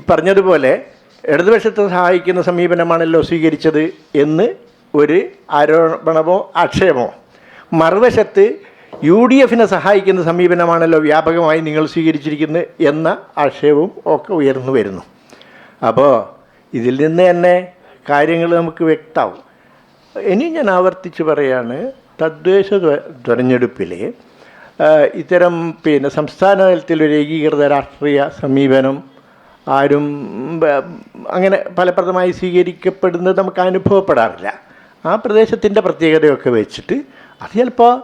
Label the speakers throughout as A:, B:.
A: ഈ പറഞ്ഞതുപോലെ ഇടതുപക്ഷത്തെ സഹായിക്കുന്ന സമീപനമാണല്ലോ സ്വീകരിച്ചത് എന്ന് ഒരു ആരോപണമോ ആക്ഷേപമോ. മറുവശത്ത് യു ഡി എഫിനെ സഹായിക്കുന്ന സമീപനമാണല്ലോ വ്യാപകമായി നിങ്ങൾ സ്വീകരിച്ചിരിക്കുന്നത് എന്ന ആക്ഷേപവും ഒക്കെ ഉയർന്നു വരുന്നു. അപ്പോൾ ഇതിൽ നിന്ന് തന്നെ കാര്യങ്ങൾ നമുക്ക് വ്യക്തമാവും. ഇനി ഞാൻ ആവർത്തിച്ച് പറയാണ് തദ്ദേശ തെരഞ്ഞെടുപ്പിൽ ഇത്തരം പിന്നെ സംസ്ഥാന തലത്തിലൊരു ഏകീകൃത രാഷ്ട്രീയ സമീപനം ആരും അങ്ങനെ ഫലപ്രദമായി സ്വീകരിക്കപ്പെടുന്നത് നമുക്ക് അനുഭവപ്പെടാറില്ല. ആ പ്രദേശത്തിന്റെ പ്രത്യേകതയൊക്കെ വെച്ചിട്ട് അത് ചിലപ്പോൾ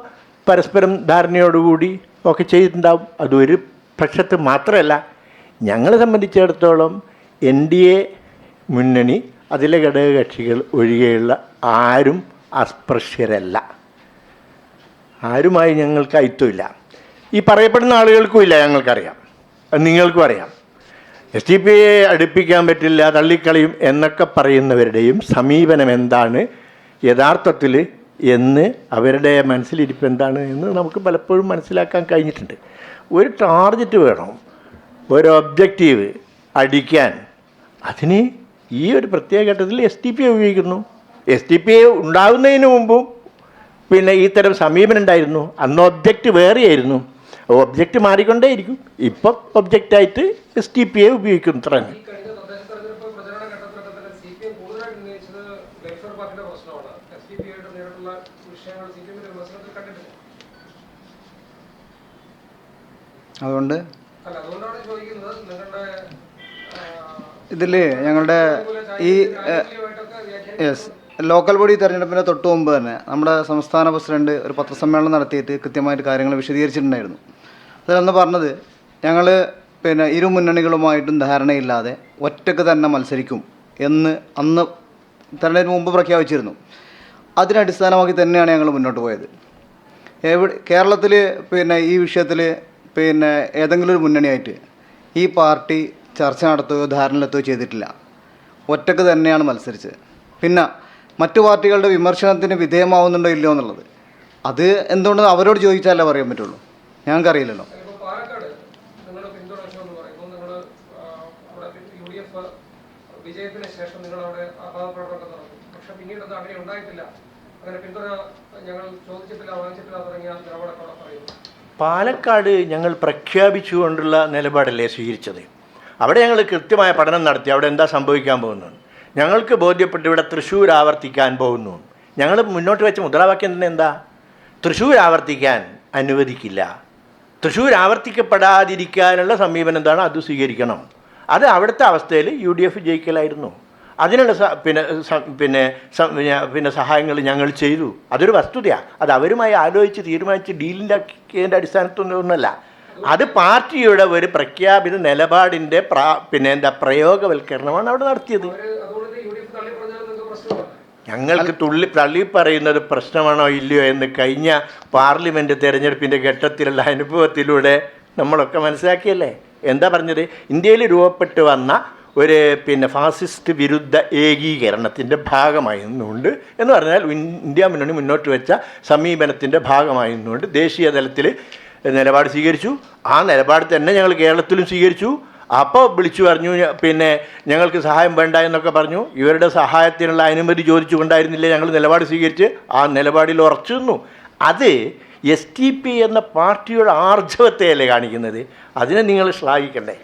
A: പരസ്പരം ധാരണയോടുകൂടി ഒക്കെ ചെയ്തിട്ടുണ്ടാവും. അതൊരു പക്ഷത്ത് മാത്രമല്ല ഞങ്ങളെ സംബന്ധിച്ചിടത്തോളം എൻ ഡി എ മുന്നണി അതിലെ ഘടകകക്ഷികൾ ഒഴികെയുള്ള ആരും അസ്പൃശ്യരല്ല. ആരുമായി ഞങ്ങൾക്ക് അയിത്തമില്ല ഈ പറയപ്പെടുന്ന ആളുകൾക്കും ഇല്ല ഞങ്ങൾക്കറിയാം. നിങ്ങൾക്കും അറിയാം. എസ് ടി പി എ അടുപ്പിക്കാൻ പറ്റില്ല തള്ളിക്കളയും എന്നൊക്കെ പറയുന്നവരുടെയും സമീപനം എന്താണ്? യഥാർത്ഥത്തിൽ എന്ന് അവരുടെ മനസ്സിലിരിപ്പ് എന്താണ് എന്ന് നമുക്ക് പലപ്പോഴും മനസ്സിലാക്കാൻ കഴിഞ്ഞിട്ടുണ്ട്. ഒരു ടാർഗറ്റ് വേണം ഒരു ഒബ്ജക്റ്റീവ് അടിക്കാൻ. അതിന് ഈ ഒരു പ്രത്യേക ഘട്ടത്തിൽ എസ് ടി പി ഉപയോഗിക്കുന്നു. എസ് ടി പി ഉണ്ടാകുന്നതിന് മുമ്പും പിന്നെ ഈ തരം സമീപനം ഉണ്ടായിരുന്നു. അന്ന് ഒബ്ജക്റ്റ് വേറെയായിരുന്നു. ഒബ്ജക്റ്റ് മാറിക്കൊണ്ടേയിരിക്കും. ഇപ്പം ഒബ്ജക്റ്റായിട്ട് എസ് ടി പി എ ഉപയോഗിക്കും ഇത്ര തന്നെ
B: അതുകൊണ്ട്? ഇതിൽ ഞങ്ങളുടെ ഈ യെസ് ലോക്കൽ ബോഡി തെരഞ്ഞെടുപ്പിന്റെ തൊട്ട് മുമ്പ് തന്നെ നമ്മുടെ സംസ്ഥാന പ്രസിഡന്റ് ഒരു പത്രസമ്മേളനം നടത്തിയിട്ട് കൃത്യമായിട്ട് കാര്യങ്ങൾ വിശദീകരിച്ചിട്ടുണ്ടായിരുന്നു. അതിലന്ന് പറഞ്ഞത് ഞങ്ങൾ പിന്നെ ഇരു മുന്നണികളുമായിട്ടും ധാരണയില്ലാതെ ഒറ്റയ്ക്ക് തന്നെ മത്സരിക്കും എന്ന് അന്ന് തെരഞ്ഞെടുപ്പ് മുമ്പ് പ്രഖ്യാപിച്ചിരുന്നു. അതിനടിസ്ഥാനമാക്കി തന്നെയാണ് ഞങ്ങൾ മുന്നോട്ട് പോയത്. എവിടെ കേരളത്തിൽ പിന്നെ ഈ വിഷയത്തിൽ പിന്നെ ഏതെങ്കിലും ഒരു മുന്നണിയായിട്ട് ഈ പാർട്ടി ചർച്ച നടത്തുകയോ ധാരണയിലെത്തുകയോ ചെയ്തിട്ടില്ല. ഒറ്റയ്ക്ക് തന്നെയാണ് മത്സരിച്ചത്. പിന്നെ മറ്റു പാർട്ടികളുടെ വിമർശനത്തിന് വിധേയമാവുന്നുണ്ടോ ഇല്ലയോ എന്നുള്ളത്. അത് എന്തുകൊണ്ട് അവരോട് ചോദിച്ചാലേ പറയാൻ പറ്റുള്ളൂ. ഞങ്ങൾക്കറിയില്ലല്ലോ.
C: വിജയത്തിന് ശേഷം നിങ്ങൾ അവിടെ അഭാവപ്രകടനമൊക്കെ നടത്തി പക്ഷെ പിന്നീട് അത് അങ്ങനെ ഉണ്ടായിട്ടില്ല. അങ്ങനെ പിന്തുണ ഞങ്ങൾ ചോദിച്ചിട്ടില്ല വാങ്ങിച്ചിട്ടില്ല തുടങ്ങിയ നിലപാടൊക്കെ അവിടെ പറയുന്നു
A: പാലക്കാട് ഞങ്ങൾ പ്രഖ്യാപിച്ചുകൊണ്ടുള്ള നിലപാടല്ലേ സ്വീകരിച്ചത്? അവിടെ ഞങ്ങൾ കൃത്യമായ പഠനം നടത്തി അവിടെ എന്താ സംഭവിക്കാൻ പോകുന്നു ഞങ്ങൾക്ക് ബോധ്യപ്പെട്ട് ഇവിടെ തൃശ്ശൂർ ആവർത്തിക്കാൻ പോകുന്നു. ഞങ്ങൾ മുന്നോട്ട് വെച്ച മുദ്രാവാക്യം തന്നെ എന്താ? തൃശ്ശൂർ ആവർത്തിക്കാൻ അനുവദിക്കില്ല. തൃശ്ശൂർ ആവർത്തിക്കപ്പെടാതിരിക്കാനുള്ള സമീപനം എന്താണ്? അത് സ്വീകരിക്കണം. അത് അവിടുത്തെ അവസ്ഥയിൽ യു ഡി എഫ് ജയിക്കലായിരുന്നു. അതിനുള്ള പിന്നെ പിന്നെ പിന്നെ സഹായങ്ങൾ ഞങ്ങൾ ചെയ്തു. അതൊരു വസ്തുതയാണ് അത് അവരുമായി ആലോചിച്ച് തീരുമാനിച്ച് ഡീലിന്റെ അടിസ്ഥാനത്തൊന്നുമല്ല. അത് പാർട്ടിയുടെ ഒരു പ്രഖ്യാപിത നിലപാടിന്റെ പ്രാ പിന്നെ എന്താ പ്രയോഗവൽക്കരണമാണ് അവിടെ നടത്തിയത്
C: അവർ അതുകൊണ്ട് യു ഡി എഫ് തള്ളി പറഞ്ഞാൽ നിങ്ങൾക്ക് പ്രശ്നമാണ്
A: ഞങ്ങൾക്ക് തുള്ളി തള്ളി പറയുന്നത് പ്രശ്നമാണോ ഇല്ലയോ എന്ന് കഴിഞ്ഞ പാർലമെന്റ് തെരഞ്ഞെടുപ്പിന്റെ ഘട്ടത്തിലുള്ള അനുഭവത്തിലൂടെ നമ്മളൊക്കെ മനസ്സിലാക്കിയല്ലേ? എന്താ പറഞ്ഞത്? ഇന്ത്യയിൽ രൂപപ്പെട്ട് വന്ന ഒരു പിന്നെ ഫാസിസ്റ്റ് വിരുദ്ധ ഏകീകരണത്തിന്റെ ഭാഗമായി നിന്നുകൊണ്ട് എന്ന് പറഞ്ഞാൽ ഇന്ത്യ മുന്നണി മുന്നോട്ട് വെച്ച സമീപനത്തിന്റെ ഭാഗമായി നിന്നുകൊണ്ട് ദേശീയ തലത്തിൽ നിലപാട് സ്വീകരിച്ചു. ആ നിലപാട് തന്നെ ഞങ്ങൾ കേരളത്തിലും സ്വീകരിച്ചു. അപ്പോൾ വിളിച്ചു പറഞ്ഞു പിന്നെ ഞങ്ങൾക്ക് സഹായം വേണ്ട എന്നൊക്കെ പറഞ്ഞു. ഇവരുടെ സഹായത്തിനുള്ള അനുമതി ചോദിച്ചുകൊണ്ടായിരുന്നില്ല ഞങ്ങൾ നിലപാട് സ്വീകരിച്ച്. ആ നിലപാടിൽ ഉറച്ചു നിന്നു അത് എസ് ടി പി എന്ന പാർട്ടിയുടെ ആർജവത്തെയല്ലേ കാണിക്കുന്നത്? അതിനെ നിങ്ങൾ ശ്ലാഘിക്കണ്ടേ?